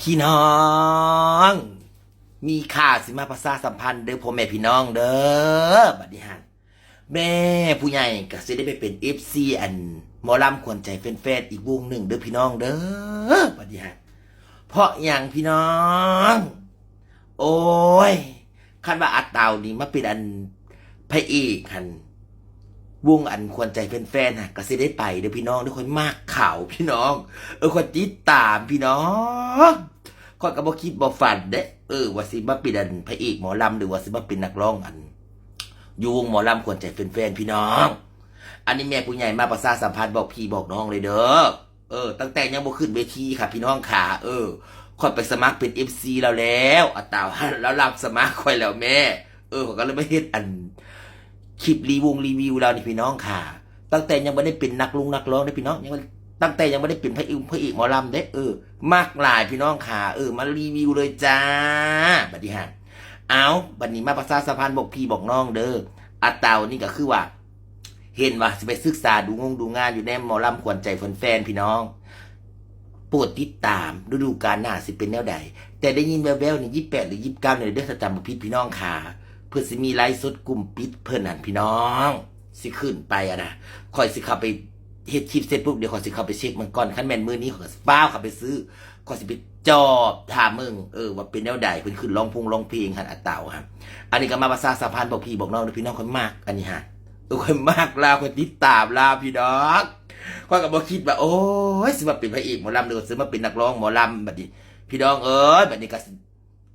พี่น้อง มีข่าวสิมาประชาสัมพันธ์เด้อพ่อแม่พี่น้องเด้อบัดนี้ฮะแม่ผู้ใหญ่ก็สิได้ไปเป็น FC อันหมอลำควรใจแฟนๆอีกวงหนึ่งเด้อพี่น้องเด้อบัดนี้ฮะเพราะอย่างพี่น้อง โอ้ยคันว่าอัดเตานี่มาเป็นอันพระเอกคัน วงอันควรใจแฟนๆฮะก็สิได้ไปเด้อพี่น้องด้วยคนมากข่าวพี่น้อง เออคนติดตามพี่น้องข้อยก็บ่คิดบ่ฝันเด้เออว่าสิมาเป็นอันพระเอกหมอลำหรือว่าสิมาเป็นนักร้องอันอยู่วงหมอลำควรใจแฟนๆพี่น้อง อันนี้แม่ผู้ใหญ่มาประชาสัมพันธ์บอกพี่บอกน้องเลยเด้อเออ ตั้งแต่ยังบ่ขึ้นเวทีค่ะ พี่น้องขาเออค่อยไปสมัครเป็น FC แล้วแล้วอัตราแล้วรับสมัครคอยแล้วแม่ เออข้อยก็เลยไม่เฮ็ดอัน คลิปรีวงรีวิวเรานี่พี่น้องค่ะ ตั้งแต่ยังไม่ได้เป็นนักลุงนักร้องได้พี่น้องยังไม่ตั้งแต่ยังไม่ได้เป็นพระเอกพระเอกหมอลำได้เออ มากหลายพี่น้องค่ะเออมารีวิวเลยจ้าบัดนี้ฮะเอาบัดนี้มาประชาสัมพันบอกพี่บอกน้องเด้ออาเตานี่ก็คือว่า เห็นว่าสิไปศึกษาดูงงดูงานอยู่ในหมอลำขวัญใจแฟนๆพี่น้องโปรดติดตามฤดูกาลหน้าสิเป็นแนวใด แต่ได้ยินแววๆนี่ยี่แปดหรือยี่สิบเก้าเนี่ยเด้อสจำบ่ผิดพี่น้องค่ะ เพื่อสิมีไลฟ์สดกลุ่มปิดเพื่อนนั่นพี่น้อง สิขึ้นไปอะนะคอยสิข้าไปเฮ็ดคลิปเสร็จปุ๊บเดี๋ยวคอยสิเข้าไปเช็คมันก่อนขั้นแม่นมือนี้ขอยสิป้าวข้าไปซื้อคอยสิไปจอบถามมึงเออว่าเป็นแนวใดเพิ่นขึ้นร้องพงร้องเพลงหันอัตเต่าครับอันนี้ก็มาภาษาสะพานบอกพี่บอกน้องเด้อพี่น้องคนมาก อันนี้ฮะเออคนมากลาวคนติดตามลาวพี่น้องข้อยก็บ่คิดว่าโอ้ยสิมาเป็นพระเอกหมอลำหรือว่าสิมาเป็นนักร้องหมอลำแบัดนี้พี่น้องเอ้ยบัดนี้ก็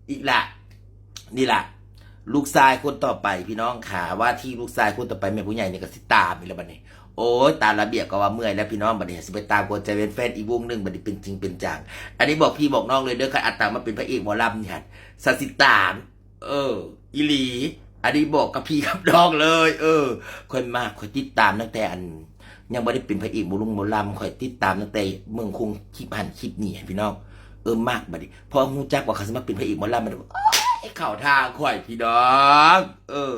อีกละนี่ล่ะ ลูกชายคนต่อไปพี่น้องขาว่าที่ลูกชายคนต่อไปแม่ผู้ใหญ่เนี่ยก็สิตามอีแล้วบัดนี้โอ้ยตามระเบียบก็ว่าเมื่อยแล้วพี่น้องบัดนี้สิไปตามกวนใจเป็นแฟนอีวงหนึ่งบัดนี้เป็นจริงเป็นจังอันนี้บอกพี่บอกน้องเลยเด้อค่ะอัตตามาเป็นพระเอกหมอลำเนี่ยสัสิตาม เออ อีหลีอันนี้บอกกับพี่กับน้องเลย เออคนมากคอยติดตามตั้งแต่อันยังไม่ได้เป็นพระเอกหมอลุงหมอลำคอยติดตามตั้งแต่เมืองคงคลิปหันคลิปนี่พี่น้องเออมากบัดนี้พอฮู้จักว่าเขาสมาเป็นพระเอกหมอลำมันไอ้ เข่าทางข่อยพี่น้อง เออ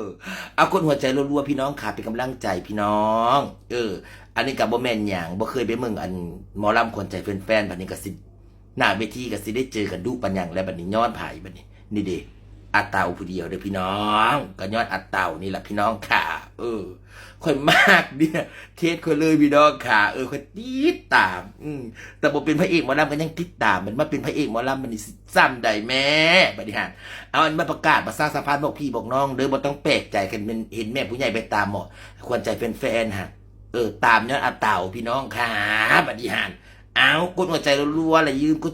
เอาคนหัวใจรัวๆพี่น้องขาเป็นกำลังใจพี่น้อง เออ อันนี้กับบ่แม่นหยังบ่เคยไปเมืองอันหมอลำคนใจแฟนๆบัดนี้ก็สิหน้าเวทีก็สิได้เจอกันดูปัญญังและบัดนี้ย้อนไผบัดนี้ นี่เด้อัตเต่าผู้เดียวเด้อพี่น้อง ก็ย้อนอัตเต่านี่แหละพี่น้องค่ะ เออค่อยมากเนี่ยเทศค่อยเลยพี่น้องค่ะ เออค่อยติดตาม อืมแต่บ่เป็นพระเอกหมอลำก็ยังติดตาม มันมาเป็นพระเอกหมอลำมันนี่ซ้ำใดแม่บัดนี้ฮะเอาอันมาประกาศภาษาสะพานบอกพี่บอกน้องเด้อบ่ต้องแปลกใจกันเป็นเห็นแม่ผู้ใหญ่ไปตามหมอควรใจเป็นแฟนๆฮะเออตามย้อนอาเต่าพี่น้องค่ะบัดนี้ฮะเอากดหัวใจรัวๆแล้วยืมกด